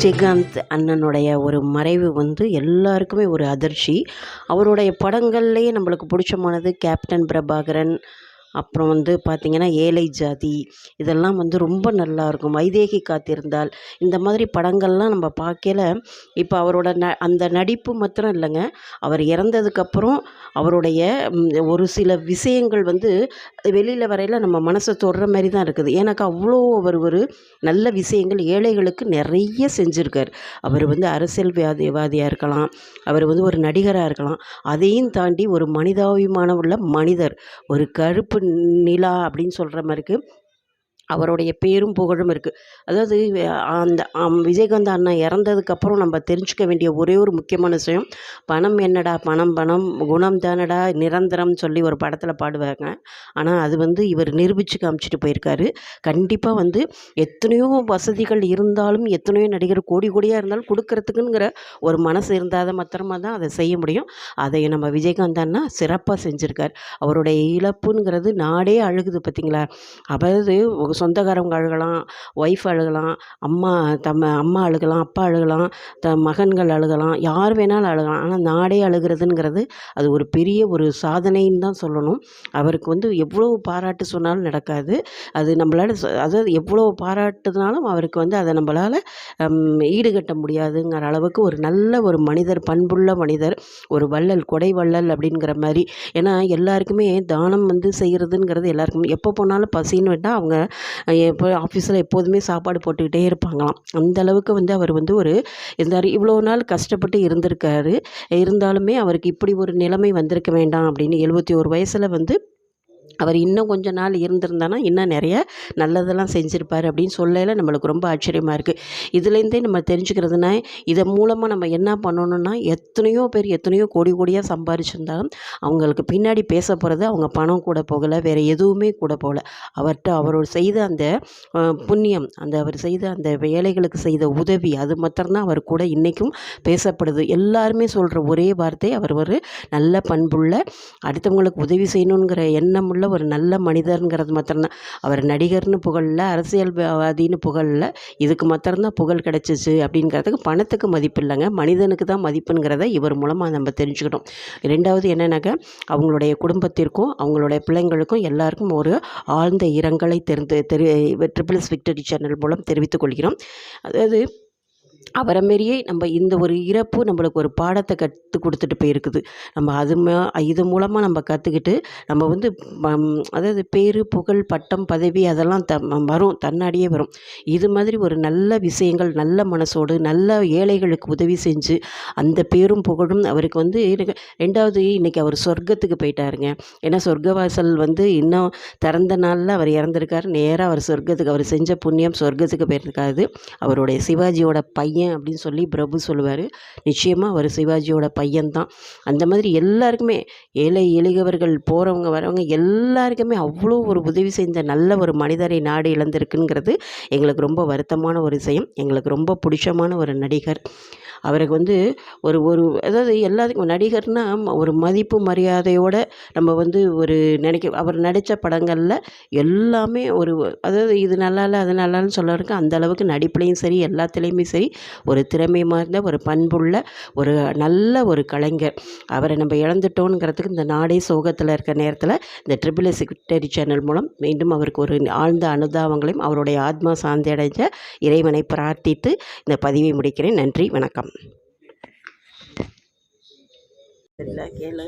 விஜயகாந்த் அண்ணனுடைய ஒரு மறைவு வந்து எல்லாருக்குமே ஒரு அதிர்ச்சி. அவருடைய படங்கள்லேயே நம்மளுக்கு பிடிச்சமானது கேப்டன் பிரபாகரன் அப்புறம் வந்து பார்த்திங்கன்னா ஏழை ஜாதி இதெல்லாம் வந்து ரொம்ப நல்லாயிருக்கும் வைதேகி காத்திருந்தால் இந்த மாதிரி படங்கள்லாம் நம்ம பார்க்கையில இப்போ அவரோட ந அந்த நடிப்பு மாத்திரம் இல்லைங்க. அவர் இறந்ததுக்கப்புறம் அவருடைய ஒரு சில விஷயங்கள் வந்து வெளியில் வரையில் நம்ம மனசை தொடுற மாதிரி தான் இருக்குது. ஏன்னாக்கா அவ்வளோ அவர் ஒரு நல்ல விஷயங்கள் ஏழைகளுக்கு நிறைய செஞ்சுருக்கார். அவர் வந்து அரசியல் வியாதிவாதியாக இருக்கலாம். அவர் வந்து ஒரு நடிகராக இருக்கலாம். அதையும் தாண்டி ஒரு மனிதாபிமானம் உள்ள மனிதர் ஒரு கருப்பு நிலா அப்படின்னு சொல்கிற மாதிரி இருக்குது அவருடைய பேரும் புகழும் இருக்குது அதாவது அந்த விஜயகாந்த் அண்ணா இறந்ததுக்கப்புறம் நம்ம தெரிஞ்சுக்க வேண்டிய ஒரே ஒரு முக்கியமான விஷயம் பணம் என்னடா பணம் பணம் குணம் தானடா நிரந்தரம் சொல்லி ஒரு படத்தில் பாடுவாங்க. ஆனால் அது வந்து இவர் நிரூபித்து காமிச்சிட்டு போயிருக்காரு. கண்டிப்பாக வந்து எத்தனையோ வசதிகள் இருந்தாலும் எத்தனையோ நடிகர் கோடி கோடியாக இருந்தாலும் கொடுக்கறதுக்குங்கிற ஒரு மனசு இருந்தால் மாத்திரமாக தான் அதை செய்ய முடியும். அதை நம்ம விஜயகாந்த் அண்ணா சிறப்பாக செஞ்சுருக்கார். அவருடைய இழப்புங்கிறது நாடே அழுகுது பார்த்தீங்களா அதாவது சொந்தக்காரவங்க அழுகலாம் ஒய்ஃப் அழுகலாம் அம்மா தம்ம அம்மா அழுகலாம் அப்பா அழுகலாம் த மகன்கள் அழுகலாம் யார் வேணாலும் அழுகலாம். ஆனால் நாடே அழுகிறதுங்கிறது அது ஒரு பெரிய ஒரு சாதனைன்னு தான் சொல்லணும். அவருக்கு வந்து எவ்வளோ பாராட்டு சொன்னாலும் நடக்காது. அது நம்மளால் அதாவது எவ்வளோ பாராட்டுனாலும் அவருக்கு வந்து அதை நம்மளால் ஈடுகட்ட முடியாதுங்கிற அளவுக்கு ஒரு நல்ல ஒரு மனிதர் பண்புள்ள மனிதர் ஒரு வள்ளல் கொடை வள்ளல் அப்படிங்கிற மாதிரி. ஏன்னா எல்லாருக்குமே தானம் வந்து செய்கிறதுங்கிறது எல்லாருக்குமே எப்போ போனாலும் பசின்னு விட்டால் அவங்க எப்போ ஆஃபீஸில் எப்போதுமே சாப்பாடு போட்டுக்கிட்டே இருப்பாங்களாம். அந்த அளவுக்கு வந்து அவர் வந்து ஒரு இருந்தார் இவ்வளோ நாள் கஷ்டப்பட்டு இருந்திருக்காரு. இருந்தாலுமே அவருக்கு இப்படி ஒரு நிலைமை வந்திருக்க வேண்டாம் அப்படின்னு எழுபத்தி ஒரு வயசில் வந்து அவர் இன்னும் கொஞ்ச நாள் இருந்திருந்தானா இன்னும் நிறைய நல்லதெல்லாம் செஞ்சுருப்பார் அப்படின்னு சொல்லல நம்மளுக்கு ரொம்ப ஆச்சரியமாக இருக்குது இதுலேருந்தே நம்ம தெரிஞ்சுக்கிறதுனா இதன் மூலமாக நம்ம என்ன பண்ணணும்னா எத்தனையோ பேர் எத்தனையோ கோடி கோடியாக சம்பாரிச்சிருந்தாலும் அவங்களுக்கு பின்னாடி பேச போகிறது அவங்க பணம் கூட போகலை வேறு எதுவுமே கூட போகல. அவர்கிட்ட அவரோட செய்த அந்த புண்ணியம் அந்த அவர் செய்த அந்த வேலைகளுக்கு செய்த உதவி அது மாத்திரம்தான் அவர் கூட இன்றைக்கும் பேசப்படுது. எல்லாருமே சொல்கிற ஒரே வார்த்தை அவர் ஒரு நல்ல பண்புள்ள அடுத்தவங்களுக்கு உதவி செய்யணுங்கிற எண்ணம் உள்ள ஒரு நல்ல மனிதருங்கிறது மாத்திரம்தான். அவர் நடிகர்னு புகழில் அரசியல்வாதின்னு புகழில் இதுக்கு மாத்திரம்தான் புகழ் கிடச்சிச்சு அப்படிங்கிறதுக்கு பணத்துக்கு மதிப்பு இல்லைங்க. மனிதனுக்கு தான் மதிப்புங்கிறத இவர் மூலமாக நம்ம தெரிஞ்சுக்கிட்டோம். ரெண்டாவது என்னென்னாக்க அவங்களுடைய குடும்பத்திற்கும் அவங்களுடைய பிள்ளைங்களுக்கும் எல்லாருக்கும் ஒரு ஆழ்ந்த இரங்கலை தெரிந்து தெரி ட்ரிபிள்ஸ் விக்டரி சேனல் மூலம் தெரிவித்துக் கொள்கிறோம். அதாவது அவரை மாரியே நம்ம இந்த ஒரு இறப்பு நம்மளுக்கு ஒரு பாடத்தை கற்றுக் கொடுத்துட்டு போயிருக்குது. நம்ம அது இது மூலமாக நம்ம கற்றுக்கிட்டு நம்ம வந்து அதாவது பேர் புகழ் பட்டம் பதவி அதெல்லாம் த வரும் தன்னாடியே வரும். இது மாதிரி ஒரு நல்ல விஷயங்கள் நல்ல மனசோடு நல்ல ஏழைகளுக்கு உதவி செஞ்சு அந்த பேரும் புகழும் அவருக்கு வந்து ரெண்டாவது இன்றைக்கி அவர் சொர்க்கத்துக்கு போயிட்டாருங்க. ஏன்னா சொர்க்கவாசல் வந்து இன்னும் திறந்த நாளில் அவர் இறந்துருக்காரு. நேராக அவர் சொர்க்கத்துக்கு அவர் செஞ்ச புண்ணியம் சொர்க்கத்துக்கு போயிருக்காது அவருடைய சிவாஜியோட பையன் பையன் அப்படின்னு சொல்லி பிரபு சொல்லுவார். நிச்சயமாக அவர் சிவாஜியோட பையன்தான். அந்த மாதிரி எல்லாருக்குமே ஏழை எளியவர்கள் போகிறவங்க வரவங்க எல்லாருக்குமே அவ்வளோ ஒரு உதவி செய்த நல்ல ஒரு மனிதரை நாடு இழந்திருக்குங்கிறது எங்களுக்கு ரொம்ப வருத்தமான ஒரு விஷயம். எங்களுக்கு ரொம்ப பிடிச்சமான ஒரு நடிகர். அவருக்கு வந்து ஒரு ஒரு அதாவது எல்லாத்துக்கும் நடிகர்னால் ஒரு மதிப்பு மரியாதையோடு நம்ம வந்து ஒரு நினைக்க அவர் நடித்த படங்களில் எல்லாமே ஒரு அதாவது இது நல்லா இல்லை அது நல்லான்னு சொல்கிறதுக்கு அந்த அளவுக்கு நடிப்புலேயும் சரி எல்லாத்துலேயுமே சரி ஒரு திறமை மார்ந்த ஒரு பண்புள்ள ஒரு நல்ல ஒரு கலைஞர். அவரை நம்ம இழந்துட்டோங்கிறதுக்கு இந்த நாடே சோகத்தில் இருக்க நேரத்தில் இந்த ட்ரிபிள் செக்ரட்டரி சேனல் மூலம் மீண்டும் அவருக்கு ஒரு ஆழ்ந்த அனுதாபங்களையும் அவருடைய ஆத்மா சாந்தியடைஞ்ச இறைவனை பிரார்த்தித்து இந்த பதிவை முடிக்கிறேன். நன்றி வணக்கம். கேளு.